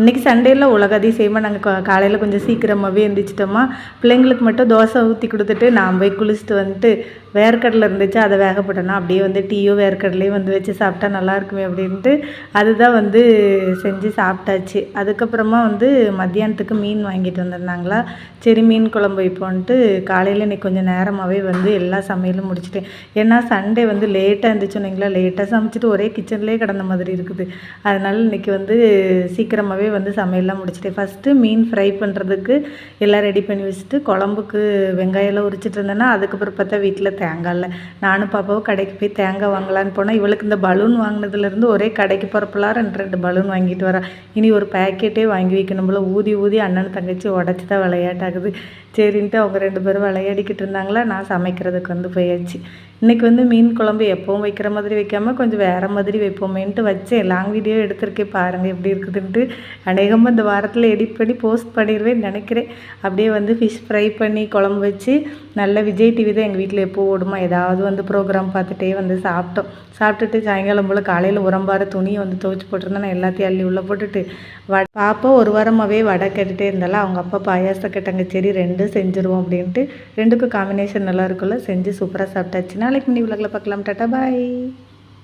இன்றைக்கி சண்டேயில் உலக அதிசயமாக நாங்கள் காலையில் கொஞ்சம் சீக்கிரமாகவே எழுந்திரிச்சிட்டோமா பிள்ளைங்களுக்கு மட்டும் தோசை ஊற்றி கொடுத்துட்டு நான் போய் குளிச்சுட்டு வந்துட்டு வேர்க்கடலை இருந்துச்சு அதை வேக அப்படியே வந்து டீயோ வேர்க்கடலையும் வந்து வச்சு சாப்பிட்டா நல்லா இருக்குமே அப்படின்ட்டு அதுதான் வந்து செஞ்சு சாப்பிட்டாச்சு. அதுக்கப்புறமா வந்து மத்தியானத்துக்கு மீன் வாங்கிட்டு வந்திருந்தாங்களா. சரி மீன் குழம்பு வைப்போன்ட்டு காலையில் இன்றைக்கி கொஞ்சம் நேரமாகவே வந்து எல்லா சமையலும் முடிச்சிட்டேன். ஏன்னா சண்டே வந்து லேட்டாக இருந்துச்சு இல்லைங்களா லேட்டாக சமைச்சிட்டு ஒரே கிச்சன்லேயே கிடந்த மாதிரி இருக்குது. அதனால் இன்றைக்கி வந்து சீக்கிரமாகவே வந்து சமையல்லாம் முடிச்சிட்டேன் ஃபஸ்ட்டு மீன் ஃப்ரை பண்ணுறதுக்கு எல்லாம் ரெடி பண்ணி வச்சுட்டு குழம்புக்கு வெங்காயம்லாம் உரிச்சிட்டு இருந்தேன்னா அதுக்கப்புறம் பார்த்தா வீட்டில் தேங்காய் இல்லை. நானும் பாப்பாவும் கடைக்கு போய் தேங்காய் வாங்கலான்னு போனால் இவளுக்கு இந்த பலூன் வாங்கினதுலேருந்து ஒரே கடைக்கு போகிறப்பெல்லாம் ரெண்டு ரெண்டு பலூன் வாங்கிட்டு வரா. இனி ஒரு பேக்கெட்டே வாங்கி வைக்கணும் போல். ஊதி ஊதி அண்ணன் தங்கச்சி உடச்சி தான் விளையாட்டாகுது. சரின்ட்டு அவங்க ரெண்டு பேரும் விளையாடிக்கிட்டு இருந்தாங்களா நான் சமைக்கிறதுக்கு வந்து போயாச்சு. இன்றைக்கி வந்து மீன் குழம்பு எப்பவும் வைக்கிற மாதிரி வைக்காமல் கொஞ்சம் வேறு மாதிரி வைப்போமேன்ட்டு வச்சேன். லாங் வீடியோ எடுத்திருக்கேன் பாருங்கள் எப்படி இருக்குதுன்ட்டு. அநேகமாக இந்த வாரத்தில் எடிட் பண்ணி போஸ்ட் பண்ணிடுவேன் நினைக்கிறேன். அப்படியே வந்து ஃபிஷ் ஃப்ரை பண்ணி குழம்பு வச்சு நல்ல விஜய் டிவி தான் எங்கள் வீட்டில் எப்போ ஓடுமா? ஏதாவது வந்து ப்ரோக்ராம் பார்த்துட்டே வந்து சாப்பிட்டோம். சாப்பிட்டுட்டு சாயங்காலம் போல் காலையில் உரம்பார துணியை வந்து துவைச்சி போட்டிருந்தேன். நான் எல்லாத்தையும் அள்ளி உள்ளே போட்டுட்டு வ பாப்பா ஒரு வாரமாகவே வடை கேட்டுகிட்டே இருந்தாலும் அவங்க அப்பா பாயாச கேட்டாங்க. சரி ரெண்டும் செஞ்சுருவோம் அப்படின்ட்டு. ரெண்டுக்கும் காம்பினேஷன் நல்லா இருக்குல்ல செஞ்சு சூப்பராக சாப்பிட்டாச்சு. நாளைக்கு நீ விளக்கில் பார்க்கலாம். Tata bye.